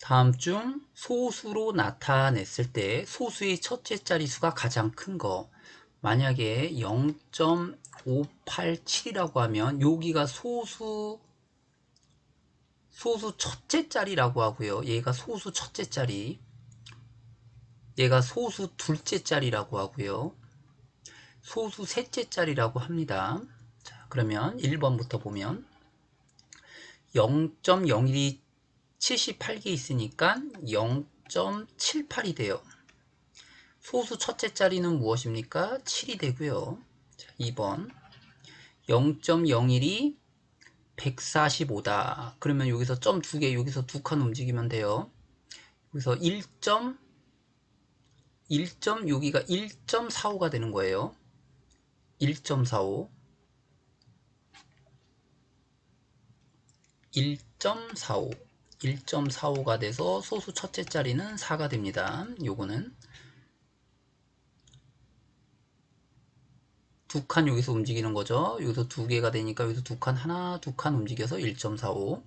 다음 중 소수로 나타냈을 때 소수의 첫째 자리 수가 가장 큰 거. 만약에 0.587이라고 하면 여기가 소수 소수 첫째 자리라고 하고요. 얘가 소수 첫째 자리. 얘가 소수 둘째 자리라고 하고요. 소수 셋째 자리라고 합니다. 자, 그러면 1번부터 보면 0.01이 78개 있으니까 0.78이 돼요. 소수 첫째 자리는 무엇입니까? 7이 되고요. 자, 2번 0.01이 145다. 그러면 여기서 점 두 개, 여기서 두 칸 움직이면 돼요. 여기서 1. 1점 여기가 1.45가 되는 거예요. 1.45 1.45 1.45가 돼서 소수 첫째 자리는 4가 됩니다. 요거는 두 칸 여기서 움직이는 거죠. 여기서 두 개가 되니까 여기서 두 칸 하나 두 칸 움직여서 1.45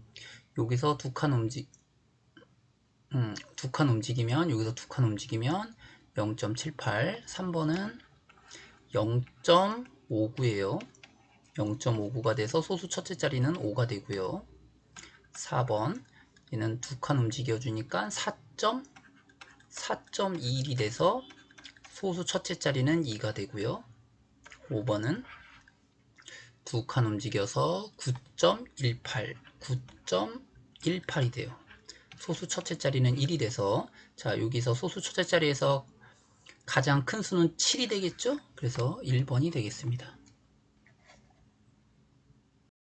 여기서 두 칸 움직 음, 두 칸 움직이면 여기서 두 칸 움직이면 0.78 3번은 0.59예요. 0.59가 돼서 소수 첫째 자리는 5가 되고요. 4번 얘는 두 칸 움직여 주니까 4.4.21이 돼서 소수 첫째 자리는 2가 되고요. 5번은 두 칸 움직여서 9.18 9.18이 돼요. 소수 첫째 자리는 1이 돼서 자 여기서 소수 첫째 자리에서 가장 큰 수는 7이 되겠죠? 그래서 1번이 되겠습니다.